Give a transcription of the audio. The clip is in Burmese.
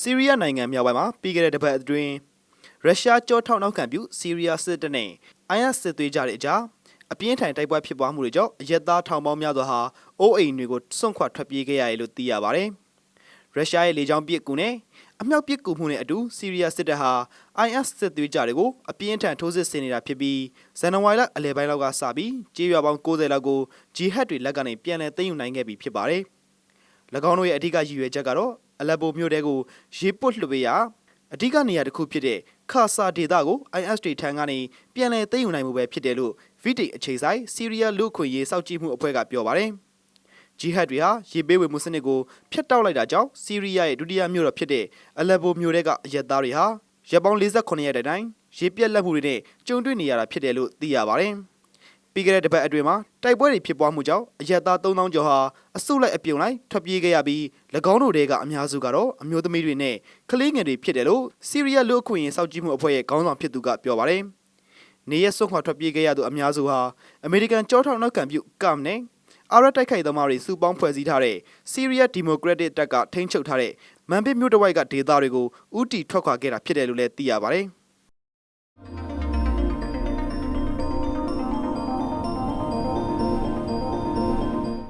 ဆီးရီးယားနိုင်ငံမြောက်ပိုင်းမှာပြီးခဲ့တဲ့တစ်ပတ်အတွင်းရုရှားကြောထောက်နောက်ခံပြုဆီးရီးယားစစ်တပ်နဲ့အိုင်အက်စစ်သွေးကြတဲ့အကြားအပြင်းထန်တိုက်ပွဲဖြစ်ပွားမှုတွေကြောင့်အရက်သားထောင်ပေါင်းများစွာဟာအိုးအိမ်တွေကိုစွန့်ခွာထွက်ပြေးခဲ့ရတယ်လို့သိရပါတယ်။ရုရှားရဲ့လေကြောင်းပစ်ကူနဲ့အမြောက်ပစ်ကူမှုနဲ့အတူဆီးရီးယားစစ်တပ်ဟာ IS စစ်သွေးကြတွေကိုအပြင်းထန်ထိုးစစ်ဆင်နေတာဖြစ်ပြီးဇန်နဝါရီလအလယ်ပိုင်းလောက်ကစပြီးကြေးရွာပေါင်း90လောက်ကိုဂျီဟတ်တွေလက်ကနေပြန်လည်သိမ်းယူနိုင်ခဲ့ပြီဖြစ်ပါတယ်။၎ င်းတို့ရဲ့အဓိကရည်ရွယ်ချက်ကတော့အလက်ပိုမြို့တဲကိုရေပုတ်လွှတ်ပေးရာအဓိကနေရာတစ်ခုဖြစ်တဲ့ခါဆာဒေတာကို IS တွေထံကနေပြန်လည်သိမ်းယူနိုင်မှုပဲဖြစ်တယ်လို့ဗီတိအခြေဆိုင်ဆီးရီးယားလူ့အခွင့်ရေးစောင့်ကြည့်မှုအဖွဲ့ကပြောပါတယ်။ဂျီဟတ်တွေဟာရေပေးဝေမှုစနစ်ကိုဖျက်တောက်လိုက်တာကြောင့်ဆီးရီးယားရဲ့ဒုတိယမြို့တော်ဖြစ်တဲ့အလက်ပိုမြို့တဲကအရက်သားတွေဟာရက်ပေါင်း48ရက်တိုင်ရေပြက်လက်မှုတွေနဲ့ကြုံတွေ့နေရတာဖြစ်တယ်လို့သိရပါတယ်။ ပြီးခဲ့တဲ့တစ်ပတ်အတွင်းမှာတိုက်ပွဲတွေဖြစ်ပွားမှုကြောင့်အရက်သား3000ကျော်ဟာအစုလိုက်အပြုံလိုက်ထွက်ပြေးခဲ့ရပြီး၎င်းတို့တွေကအများစုကတော့အမျိုးသမီးတွေနဲ့ကလေးငယ်တွေဖြစ်တယ်လို့ဆီးရီးယားလူ့အခွင့်အရေးစောင့်ကြည့်မှုအဖွဲ့ရဲ့ခေါင်းဆောင်ဖြစ်သူကပြောပါတယ်။နေရက်စွန့်ခွာထွက်ပြေးခဲ့ရသူအများစုဟာအမေရိကန်ကြောထောက်နောက်ခံပြုကမ်နဲ့အာရတ်တိုက်ခိုက်သမားတွေစုပေါင်းဖွဲ့စည်းထားတဲ့ဆီးရီးယားဒီမိုကရက်တစ်တပ်ကထိန်းချုပ်ထားတဲ့မန်ပစ်မြို့တစ်ဝိုက်ကဒေသတွေကိုဥတီထွက်ခွာခဲ့တာဖြစ်တယ်လို့လည်းသိရပါတယ်။